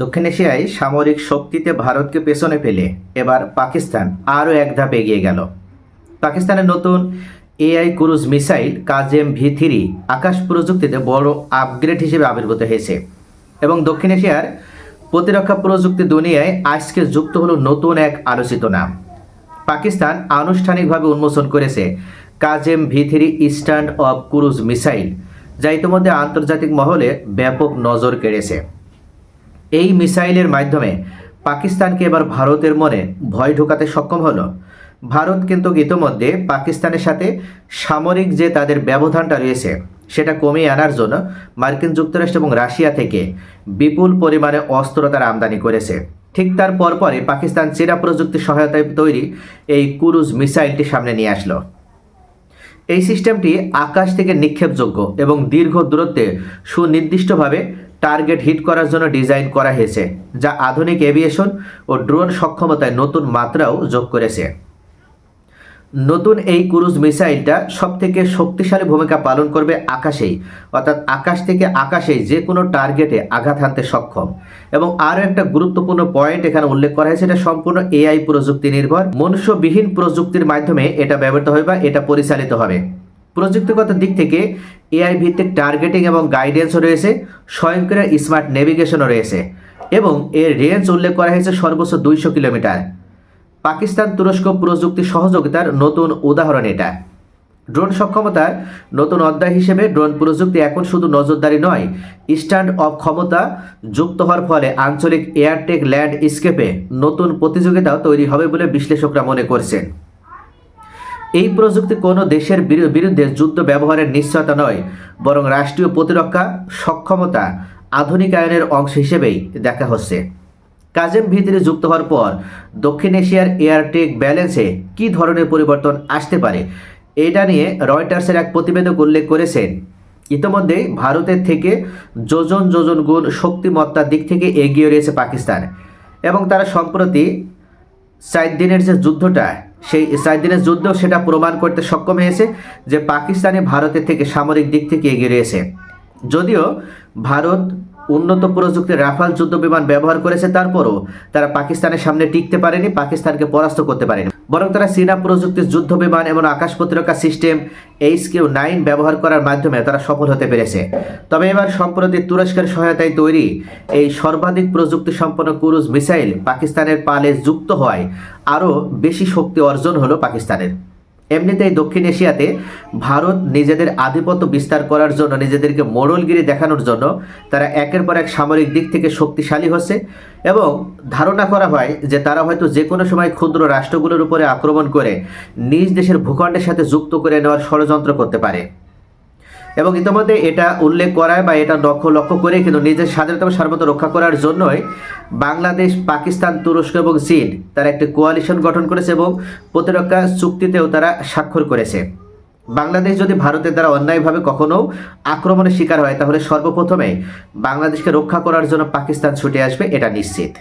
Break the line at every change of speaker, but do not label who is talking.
দক্ষিণ এশিয়ায় সামরিক শক্তিতে ভারতকে পেছনে ফেলে এবার পাকিস্তান আরও এক ধাপ এগিয়ে গেল। পাকিস্তানের নতুন AI cruise missile Kazem V three আকাশ প্রযুক্তিতে বড় আপগ্রেড হিসেবে আবির্ভূত হয়েছে এবং দক্ষিণ এশিয়ার প্রতিরক্ষা প্রযুক্তি দুনিয়ায় আজকে যুক্ত হলো নতুন এক আলোচিত নাম। পাকিস্তান আনুষ্ঠানিকভাবে উন্মোচন করেছে Kazem V three stand off cruise missile, যা ইতিমধ্যে আন্তর্জাতিক মহলে ব্যাপক নজর কেড়েছে। এই মিসাইলের মাধ্যমে পাকিস্তানকে এবার ভারতের মনে ভয় ঢোকাতে সক্ষম হলো। ভারত কিন্তু ইতোমধ্যে পাকিস্তানের সাথে সামরিক যে তাদের ব্যবধানটা রয়েছে, সেটা কমিয়ে আনার জন্য মার্কিন যুক্তরাষ্ট্র এবং রাশিয়া থেকে বিপুল পরিমাণে অস্ত্র তারা আমদানি করেছে। ঠিক তার পরপরই পাকিস্তান চীনা প্রযুক্তি সহায়তায় তৈরি এই কুরুজ মিসাইলটি সামনে নিয়ে আসলো। এই সিস্টেমটি আকাশ থেকে নিক্ষেপযোগ্য এবং দীর্ঘ দূরত্বে সুনির্দিষ্টভাবে টার্গেট হিট করার জন্য ডিজাইন করা হয়েছে, যা আধুনিক এভিয়েশন ও ড্রোন সক্ষমতায় নতুন মাত্রাও যোগ করেছে। নতুন এই ক্রুজ মিসাইলটা সব থেকে শক্তিশালী ভূমিকা পালন করবে আকাশেই, অর্থাৎ আকাশ থেকে আকাশেই যে কোনো টার্গেটে আঘাত হানতে সক্ষম। এবং আরও একটা গুরুত্বপূর্ণ পয়েন্ট এখানে উল্লেখ করা হয়েছে, এটা সম্পূর্ণ এআই প্রযুক্তি নির্ভর। মনুষ্যবিহীন প্রযুক্তির মাধ্যমে এটা ব্যবহৃত হবে বা এটা পরিচালিত হবে। প্রযুক্তিগত দিক থেকে এআই ভিত্তিক টার্গেটিং এবং গাইডেন্সও রয়েছে, স্বয়ংক্রিয় স্মার্ট নেভিগেশনও রয়েছে এবং এর রেঞ্জ উল্লেখ করা হয়েছে সর্বোচ্চ দুইশো কিলোমিটার। পাকিস্তান তুরস্ক প্রযুক্তি সহযোগিতার নতুন উদাহরণ এটা। ড্রোন সক্ষমতার নতুন অধ্যায় হিসেবে ড্রোন প্রযুক্তি এখন শুধু নজরদারি নয় স্ট্যান্ড অফ ক্ষমতা যুক্ত হওয়ার ফলে আঞ্চলিক এয়ারটেক ল্যান্ড স্কেপে নতুন প্রতিযোগিতাও তৈরি হবে বলে বিশ্লেষকরা মনে করছেন। এই প্রযুক্তি কোনো দেশের বিরুদ্ধে যুদ্ধ ব্যবহারের নিশ্চয়তা নয়, বরং রাষ্ট্রীয় প্রতিরক্ষা সক্ষমতা আধুনিকায়নের অংশ হিসেবেই দেখা হচ্ছে। কাজেম ভিতরে যুক্ত হওয়ার পর দক্ষিণ এশিয়ার এয়ারটেক ব্যালেন্সে কী ধরনের পরিবর্তন আসতে পারে, এটা নিয়ে রয়টার্সের এক প্রতিবেদক উল্লেখ করেছেন। ইতিমধ্যে ভারতের থেকে যোজন যোজন গুণ শক্তিমত্তার দিক থেকে এগিয়ে রয়েছে পাকিস্তান এবং তারা সম্প্রতি চার দিনের যে যুদ্ধটা সেই দিনের যুদ্ধ সেটা প্রমাণ করতে সক্ষম হয়েছে যে পাকিস্তানে ভারতের থেকে সামরিক দিক থেকে এগিয়ে রয়েছে। যদিও ভারত উন্নত প্রযুক্তির রাফাল যুদ্ধ বিমান ব্যবহার করেছে তারপরও তারা পাকিস্তানের সামনে টিকতে পারেনি, পাকিস্তানকে পরাস্ত করতে পারেনি। বরং তারা চীনা প্রযুক্তির যুদ্ধ বিমান এবং আকাশ প্রতিরক্ষা সিস্টেম এইচ কিউ নাইন ব্যবহার করার মাধ্যমে তারা সফল হতে পেরেছে। তবে এবার সম্প্রতি তুরস্কের সহায়তায় তৈরি এই সর্বাধিক প্রযুক্তি সম্পন্ন ক্রুজ মিসাইল পাকিস্তানের পালে যুক্ত হওয়ায় আরও বেশি শক্তি অর্জন হলো পাকিস্তানের। এমনিতেই দক্ষিণ এশিয়াতে ভারত নিজেদের আধিপত্য বিস্তার করার জন্য, নিজেদেরকে মোড়লগিরি দেখানোর জন্য তারা একের পর এক সামরিক দিক থেকে শক্তিশালী হচ্ছে এবং ধারণা করা হয় যে তারা হয়তো যে কোনো সময় ক্ষুদ্র রাষ্ট্রগুলোর উপরে আক্রমণ করে নিজ দেশের ভূখণ্ডের সাথে যুক্ত করে নেওয়ার ষড়যন্ত্র করতে পারে। এবং ইতিমধ্যে এটা উল্লেখ করায় বা এটা লক্ষ্য লক্ষ্য করে কিন্তু নিজের স্বাধীনতা ও সার্বভৌমত্ব রক্ষা করার জন্যই বাংলাদেশ, পাকিস্তান, তুরস্ক এবং চীন তারা একটি কোয়ালিশন গঠন করেছে এবং প্রতিরক্ষা চুক্তিতেও তারা স্বাক্ষর করেছে। বাংলাদেশ যদি ভারতের দ্বারা অন্যায়ভাবে কখনো আক্রমণের শিকার হয়, তাহলে সর্বপ্রথমে বাংলাদেশকে রক্ষা করার জন্য পাকিস্তান ছুটে আসবে, এটা নিশ্চিত।